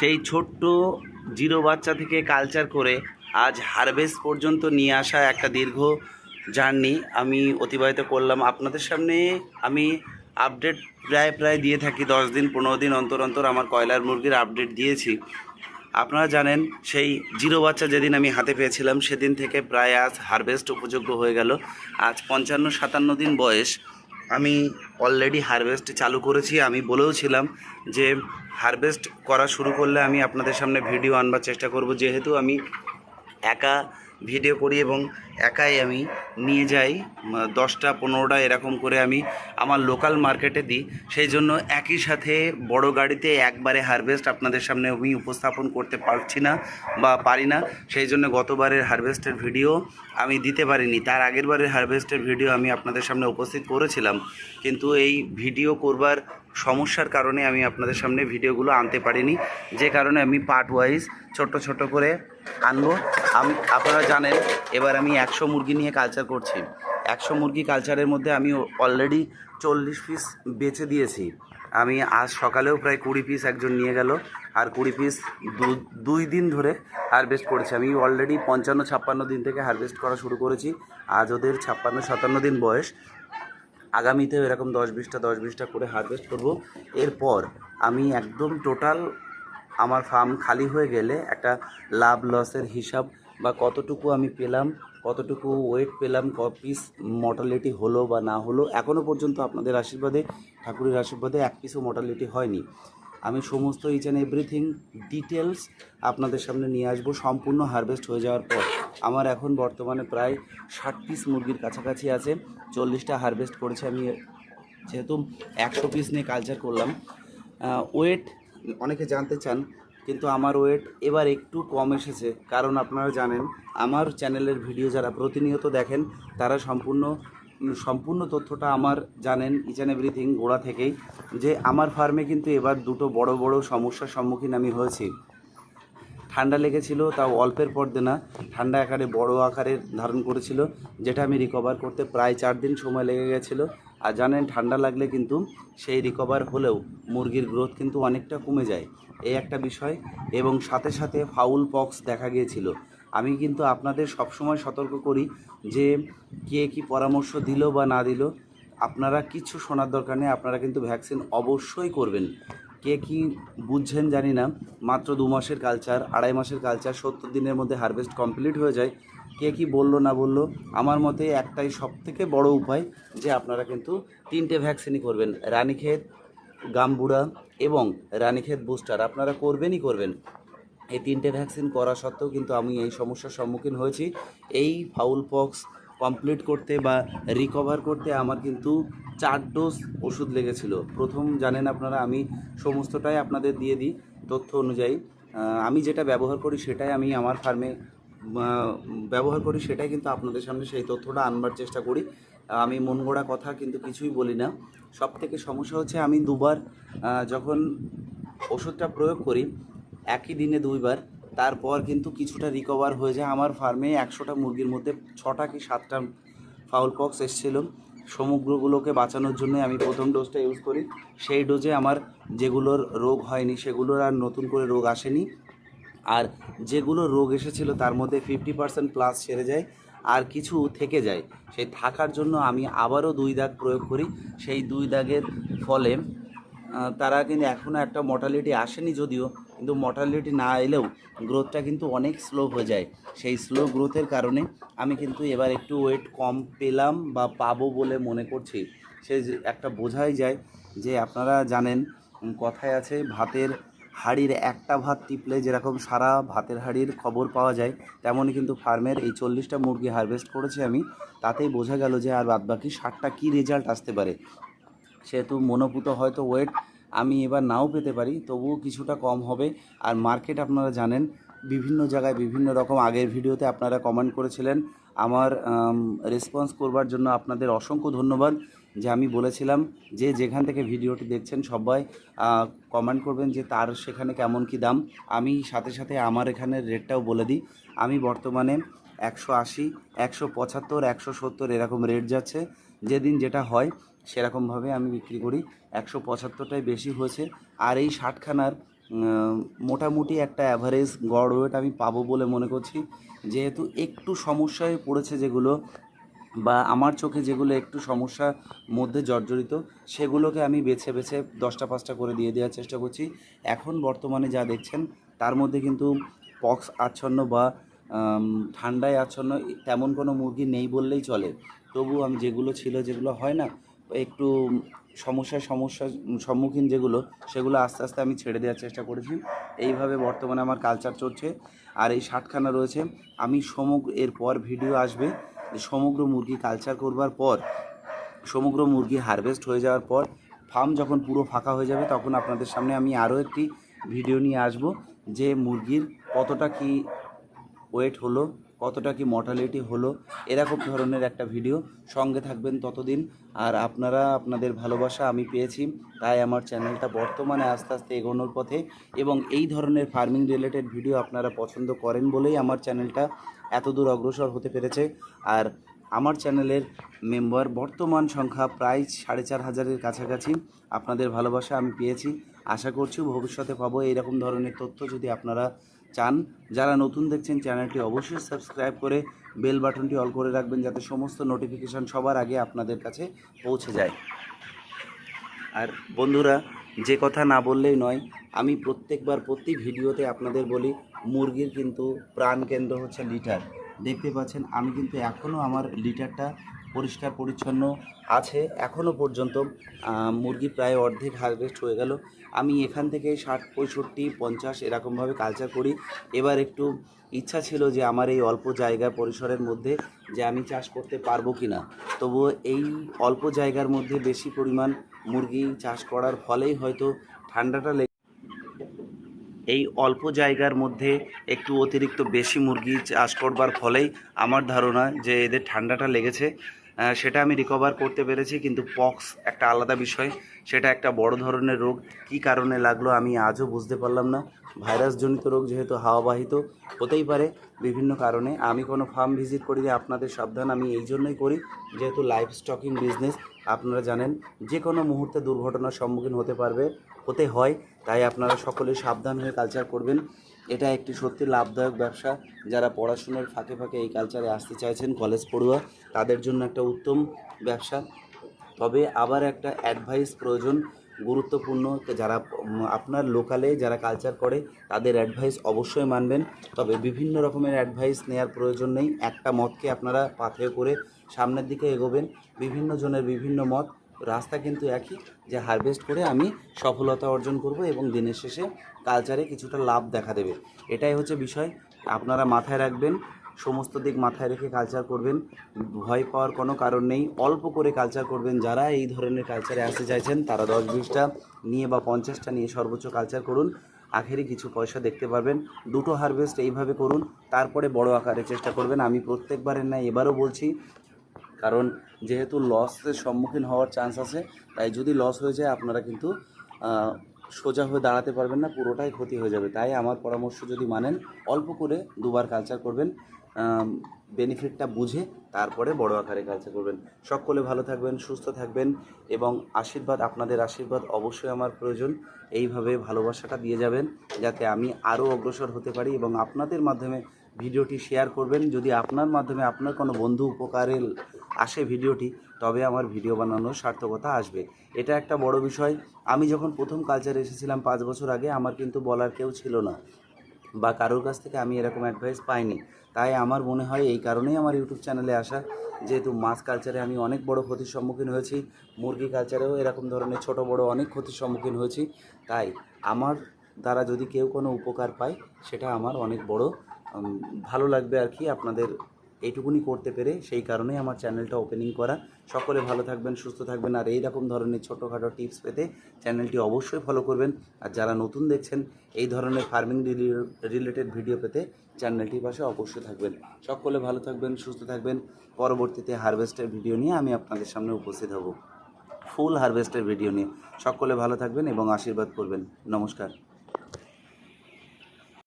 সেই ছোট্ট জিরো বাচ্চা থেকে কালচার করে আজ হারভেস্ট পর্যন্ত নিয়ে আসা একটা দীর্ঘ জার্নি আমি অতিবাহিত করলাম। আপনাদের সামনে আমি আপডেট প্রায় প্রায় দিয়ে থাকি, দশ দিন, পনেরো দিন অন্তর অন্তর আমার কয়লার মুরগির আপডেট দিয়েছি। আপনারা জানেন, সেই জিরো বাচ্চা যেদিন আমি হাতে পেয়েছিলাম, সেদিন থেকে প্রায় আজ হারভেস্ট উপযোগ্য হয়ে গেল। আজ পঞ্চান্ন সাতান্ন দিন বয়স। আমি অলরেডি হারভেস্ট চালু করেছি। আমি বলেও ছিলাম যে হারভেস্ট করা শুরু করলে আমি আপনাদের সামনে ভিডিও আনবার চেষ্টা করব। যেহেতু আমি একা ভিডিও করি এবং একাই আমি নিয়ে যাই দশটা পনেরোটা এরকম করে আমি আমার লোকাল মার্কেটে দিই। সেই জন্য একই সাথে বড় গাড়িতে একবারে হারভেস্ট আপনাদের সামনে আমি উপস্থাপন করতে পারছি না বা পারি না। সেই জন্য গতবারের হারভেস্টের ভিডিও আমি দিতে পারিনি। তার আগের বারের হারভেস্টের ভিডিও আমি আপনাদের সামনে উপস্থিত করেছিলাম। কিন্তু এই ভিডিও করবার সমস্যার কারণে আমি আপনাদের সামনে ভিডিওগুলো আনতে পারিনি। যে কারণে আমি পার্ট ওয়াইজ ছোট ছোট করে আনব। আমি, আপনারা জানেন, এবার আমি একশো মুরগি নিয়ে কালচার করছি। একশো মুরগি কালচারের মধ্যে আমি অলরেডি চল্লিশ পিস বেচে দিয়েছি। আমি আজ সকালেও প্রায় কুড়ি পিস একজন নিয়ে গেল। আর কুড়ি পিস দুই দিন ধরে হারভেস্ট করেছি। আমি অলরেডি পঞ্চান্ন, ছাপ্পান্ন দিন থেকে হারভেস্ট করা শুরু করেছি। আজ ওদের ছাপ্পান্ন, সাতান্ন দিন বয়স। আগামীতেও এরকম দশ বিশটা দশ বিশটা করে হারভেস্ট করব। এরপর আমি একদম টোটাল আমার ফার্ম খালি হয়ে গেলে একটা লাভ লসের হিসাব বা কতটুকু আমি পেলাম, কতটুকু ওয়েট পেলাম, ক পিস মর্টালিটি হলো বা না হলো এখনও পর্যন্ত আপনাদের আশীর্বাদে, ঠাকুরের আশীর্বাদে এক পিসও মর্টালিটি হয়নি। আমি সমস্ত ইচ অ্যান্ড এভরিথিং ডিটেলস আপনাদের সামনে নিয়ে আসব। সম্পূর্ণ হারভেস্ট হয়ে যাওয়ার পর আমার এখন বর্তমানে প্রায় ষাট পিস মুরগির কাছাকাছি আছে। চল্লিশটা হারভেস্ট করেছে আমি। যেহেতু একশো পিস নিয়ে কালচার করলাম। ওয়েট অনেকে জানতে চান, কিন্তু আমার ওয়েট এবার একটু কম এসেছে। কারণ আপনারা জানেন, আমার চ্যানেলের ভিডিও যারা প্রতিনিয়ত দেখেন, তারা সম্পূর্ণ সম্পূর্ণ তথ্যটা আমার জানেন ইচ অ্যান্ড এভরিথিং গোড়া থেকেই, যে আমার ফার্মে কিন্তু এবার দুটো বড় বড় সমস্যার সম্মুখীন আমি হয়েছি। ঠান্ডা লেগেছিল, তাও অল্পের পর না ঠান্ডা আকারে বড় আকারে ধারণ করেছিল, যেটা আমি রিকভার করতে প্রায় চার দিন সময় লেগে গেছিল। আর জানেন, ঠান্ডা লাগলে কিন্তু সেই রিকভার হলেও মুরগির গ্রোথ কিন্তু অনেকটা কমে যায়। এই একটা বিষয়, এবং সাথে সাথে ফাউল পক্স দেখা গিয়েছিল। আমি কিন্তু আপনাদের সবসময় সতর্ক করি যে কে কি পরামর্শ দিল বা না দিল। আপনারা কিছু শোনার দরকার নেই, আপনারা কিন্তু ভ্যাকসিন অবশ্যই করবেন। কে কি বুঝছেন জানি না, মাত্র দু মাসের কালচার, আড়াই মাসের কালচার, সত্তর দিনের মধ্যে হারভেস্ট কমপ্লিট হয়ে যায়। কে কি বলল, না বলল, আমার মতে একটাই সব থেকে বড় উপায় যে আপনারা কিন্তু তিনটে ভ্যাকসিনই করবেন, রানীক্ষেত, গামবুড়া এবং রানীক্ষেত বুস্টার। আপনারা করবেনই করবেন। এই তিনটে ভ্যাকসিন করা সত্ত্বেও কিন্তু আমি এই সমস্যার সম্মুখীন হয়েছি। এই ফাউল পক্স কমপ্লিট করতে বা রিকভার করতে আমার কিন্তু চার ডোজ ওষুধ লেগেছিল। প্রথম জানেন আপনারা, আমি সমস্তটাই আপনাদের দিয়ে দিই তথ্য অনুযায়ী। আমি যেটা ব্যবহার করি সেটাই আমি আমার ফার্মে ব্যবহার করি সেটাই কিন্তু আপনাদের সামনে সেই তথ্যটা আনবার চেষ্টা করি। আমি মন গড়া কথা কিন্তু কিছুই বলি না। সব থেকে সমস্যা হচ্ছে আমি দুবার যখন ওষুধটা প্রয়োগ করি একই দিনে দুইবার। তারপর কিন্তু কিছুটা রিকভার হয়ে যায়। আমার ফার্মে একশোটা মুরগির মধ্যে ছটা কি সাতটা ফাউল পক্স এসেছিল। সমগ্রগুলোকে বাঁচানোর জন্য আমি প্রথম ডোজটা ইউজ করি। সেই ডোজে আমার যেগুলোর রোগ হয়নি, সেগুলোর আর নতুন করে রোগ আসেনি। আর যেগুলো রোগ এসেছিল, তার মধ্যে ফিফটি পার্সেন্ট প্লাস সেরে যায়, আর কিছু থেকে যায়। সেই থাকার জন্য আমি আবারও দুই দাগ প্রয়োগ করি। সেই দুই দাগের ফলে তারা কিন্তু এখনও একটা মর্টালিটি আসেনি যদিও কিন্তু মর্টালিটি না এলেও গ্রোথটা কিন্তু অনেক স্লো হয়ে যায়। সেই স্লো গ্রোথের কারণে আমি কিন্তু এবার একটু ওয়েট কম পেলাম বা পাবো বলে মনে করছি। সে একটা বোঝাই যায় যে আপনারা জানেন কথায় আছে ভাতের হাড়ির একটা ভাত টিপলে যেরকম সারা ভাতের হাড়ির খবর পাওয়া যায়, তেমনই কিন্তু ফার্মের এই চল্লিশটা মুরগি হারভেস্ট করেছি আমি। তাতেই বোঝা গেল যে আর বাদবাকি ষাটটা কী রেজাল্ট আসতে পারে। সেহেতু মনোপুত হয়তো ওয়েট আমি এবার নাও পেতে পারি, তবুও কিছুটা কম হবে। আর মার্কেট আপনারা জানেন, বিভিন্ন জায়গায় বিভিন্ন রকম আগের ভিডিওতে আপনারা কমেন্ট করেছিলেন। আমার রেসপন্স করবার জন্য আপনাদের অসংখ্য ধন্যবাদ। যে আমি বলেছিলাম যে যেখান থেকে ভিডিওটি দেখছেন সবাই কমেন্ট করবেন যে তার সেখানে কেমন কি দাম। আমি সাথে সাথে আমার এখানের রেটটাও বলে দিই। আমি বর্তমানে একশো আশি, একশো পঁচাত্তর, একশো সত্তর এরকম রেট যাচ্ছে। যেদিন যেটা হয় সেরকমভাবে আমি বিক্রি করি। একশো পঁচাত্তরটাই বেশি হয়েছে। আর এই ষাটখানার মোটামুটি একটা অ্যাভারেজ গড় ওয়েট আমি পাবো বলে মনে করছি। যেহেতু একটু সমস্যায় পড়েছে যেগুলো বা আমার চোখে যেগুলো একটু সমস্যার মধ্যে জর্জরিত, সেগুলোকে আমি বেছে বেছে দশটা পাঁচটা করে দিয়ে দেওয়ার চেষ্টা করছি। এখন বর্তমানে যা দেখছেন, তার মধ্যে কিন্তু পক্স আচ্ছন্ন বা ঠান্ডায় আচ্ছন্ন তেমন কোনো মুরগি নেই বললেই চলে। তবু আমি যেগুলো ছিল যেগুলো হয় না একটু সমস্যার সমস্যার সম্মুখীন যেগুলো, সেগুলো আস্তে আস্তে আমি ছেড়ে দেওয়ার চেষ্টা করেছি। এইভাবে বর্তমানে আমার কালচার চলছে। আর এই ষাটখানা রয়েছে। আমি সমগ্র, এরপর ভিডিও আসবে সমগ্র মুরগি কালচার করবার পর, সমগ্র মুরগি হারভেস্ট হয়ে যাওয়ার পর ফার্ম যখন পুরো ফাঁকা হয়ে যাবে, তখন আপনাদের সামনে আমি আরও একটি ভিডিও নিয়ে আসব যে মুরগির কতটা কি ওয়েট হলো কতটা কি মর্টালিটি হলো, এরকম ধরনের একটা ভিডিও সঙ্গে থাকবেন ততদিন। আর আপনারা, আপনাদের ভালোবাসা আমি পেয়েছি, তাই আমার চ্যানেলটা বর্তমানে আস্তে আস্তে এগোনোর পথে। এবং এই ধরনের ফার্মিং রিলেটেড ভিডিও আপনারা পছন্দ করেন বলেই আমার চ্যানেলটা এত দূর অগ্রসর হতে পেরেছে। আর আমার চ্যানেলের মেম্বার বর্তমান সংখ্যা প্রায় সাড়ে চার হাজারের কাছাকাছি। আপনাদের ভালোবাসা আমি পেয়েছি। আশা করছি ভবিষ্যতে পাবো। এইরকম ধরনের তথ্য যদি আপনারা চান, যারা নতুন দেখছেন চ্যানেলটি অবশ্যই সাবস্ক্রাইব করে বেল বাটনটি অল করে রাখবেন যাতে সমস্ত নোটিফিকেশান সবার আগে আপনাদের কাছে পৌঁছে যায়। আর বন্ধুরা, যে কথা না বললেই নয়, আমি প্রত্যেকবার প্রতি ভিডিওতে আপনাদের বলি, মুরগির কিন্তু প্রাণকেন্দ্র হচ্ছে লিটার। দেখতে পাচ্ছেন, আমি কিন্তু এখনও আমার লিটারটা পরিষ্কার, পরিচ্ছন্ন আছে। এখনও পর্যন্ত মুরগি প্রায় অর্ধেক হারভেস্ট হয়ে গেল। আমি এখান থেকে ষাট, পঁয়ষট্টি, পঞ্চাশ এরকমভাবে কালচার করি। এবার একটু ইচ্ছা ছিল যে আমার এই অল্প জায়গা পরিসরের মধ্যে যে আমি চাষ করতে পারব কি না তবুও এই অল্প জায়গার মধ্যে বেশি পরিমাণ মুরগি চাষ করার ফলেই হয়তো ঠান্ডাটা লেগে এই অল্প জায়গার মধ্যে একটু অতিরিক্ত বেশি মুরগি চাষ করবার ফলেই আমার ধারণা যে এদের ঠান্ডাটা লেগেছে। সেটা আমি রিকভার করতে পেরেছি, কিন্তু পক্স একটা আলাদা বিষয়। সেটা একটা বড় ধরনের রোগ। কী কারণে লাগল আমি আজও বুঝতে পারলাম না। ভাইরাসজনিত রোগ যেহেতু হাওয়াবাহিত, হতেই পারে বিভিন্ন কারণে। আমি কোনো ফার্ম ভিজিট করি না আপনাদের সাবধান, আমি এই জন্যই করি। যেহেতু লাইফ স্টকিং বিজনেস আপনারা জানেন, যে কোনো মুহূর্তে দুর্ঘটনার সম্মুখীন হতে পারবে, হতে হয়। তাই আপনারা সকলে সাবধান হয়ে কালচার করবেন। এটা একটি সত্যি লাভদায়ক ব্যবসা। যারা পড়াশোনার ফাঁকে ফাঁকে এই কালচারে আসতে চাইছেন কলেজ পড়ুয়া, তাদের জন্য একটা উত্তম ব্যবসা। তবে আবার একটা অ্যাডভাইস প্রয়োজন, গুরুত্বপূর্ণ। যারা আপনার লোকালে যারা কালচার করে, তাদের অ্যাডভাইস অবশ্যই মানবেন। তবে বিভিন্ন রকমের অ্যাডভাইস নেওয়ার প্রয়োজন নেই। একটা মতকে আপনারা পাথেয় করে সামনের দিকে এগোবেন। বিভিন্ন জনের বিভিন্ন মত রাস্তা কিন্তু একই যে হারভেস্ট করে আমি সফলতা অর্জন করব এবং দিনের শেষে কালচারে কিছুটা লাভ দেখা দেবে। এটাই হচ্ছে বিষয়। আপনারা মাথায় রাখবেন, সমস্ত দিক মাথায় রেখে কালচার করবেন। ভয় পাওয়ার কোনো কারণ নেই। অল্প করে কালচার করবেন। যারা এই ধরনের কালচারে আসতে চাইছেন, তারা দশ বিশটা নিয়ে বা পঞ্চাশটা নিয়ে সর্বোচ্চ কালচার করুন। আখেরে কিছু পয়সা দেখতে পারবেন। দুটো হারভেস্ট এইভাবে করুন। তারপরে বড় আকারে চেষ্টা করবেন। আমি প্রত্যেকবারের ন্যায় এবারও বলছি কারণ যেহেতু লসের সম্মুখীন হওয়ার চান্স আছে, তাই যদি লস হয়ে যায়, আপনারা কিন্তু সোজা হয়ে দাঁড়াতে পারবেন না, পুরোটাই ক্ষতি হয়ে যাবে। তাই আমার পরামর্শ যদি মানেন, অল্প করে দুবার কালচার করবেন বেনিফিটটা বুঝে, তারপরে বড় আকারে কালচার করবেন। সকলে ভালো থাকবেন, সুস্থ থাকবেন, এবং আশীর্বাদ, আপনাদের আশীর্বাদ অবশ্যই আমার প্রয়োজন। এইভাবে ভালোবাসাটা দিয়ে যাবেন, যাতে আমি আরও অগ্রসর হতে পারি এবং আপনাদের মাধ্যমে ভিডিওটি শেয়ার করবেন। যদি আপনার মাধ্যমে আপনার কোনো বন্ধু উপকারে আসে ভিডিওটি, তবে আমার ভিডিও বানানোর সার্থকতা আসবে। এটা একটা বড় বিষয়। আমি যখন প্রথম কালচারে এসেছিলাম পাঁচ বছর আগে, আমার কিন্তু বলার কেউ ছিল না বা কারোর কাছ থেকে আমি এরকম অ্যাডভাইস পাইনি। তাই আমার মনে হয় এই কারণেই আমার ইউটিউব চ্যানেলে আসা। যেহেতু মাছ কালচারে আমি অনেক বড় ক্ষতির সম্মুখীন হয়েছি, মুরগি কালচারেও এরকম ধরনের ছোট, বড় অনেক ক্ষতির সম্মুখীন হয়েছি। তাই আমার দ্বারা যদি কেউ কোনো উপকার পায়, সেটা আমার অনেক বড় ভালো লাগবে আর কি আপনাদের এইটুকুনি করতে পেরে সেই কারণেই আমার চ্যানেলটা ওপেনিং করা। সকলে ভালো থাকবেন, সুস্থ থাকবেন, আর এই রকম ধরনের ছোটোখাটো টিপস পেতে চ্যানেলটি অবশ্যই ফলো করবেন। আর যারা নতুন দেখছেন, এই ধরনের ফার্মিং রিলেটেড ভিডিও পেতে চ্যানেলটির পাশে অবশ্যই থাকবেন। সকলে ভালো থাকবেন, সুস্থ থাকবেন। পরবর্তীতে হারভেস্টের ভিডিও নিয়ে আমি আপনাদের সামনে উপস্থিত হব। ফুল হারভেস্টের ভিডিও নিয়ে। সকলে ভালো থাকবেন এবং আশীর্বাদ করবেন। নমস্কার।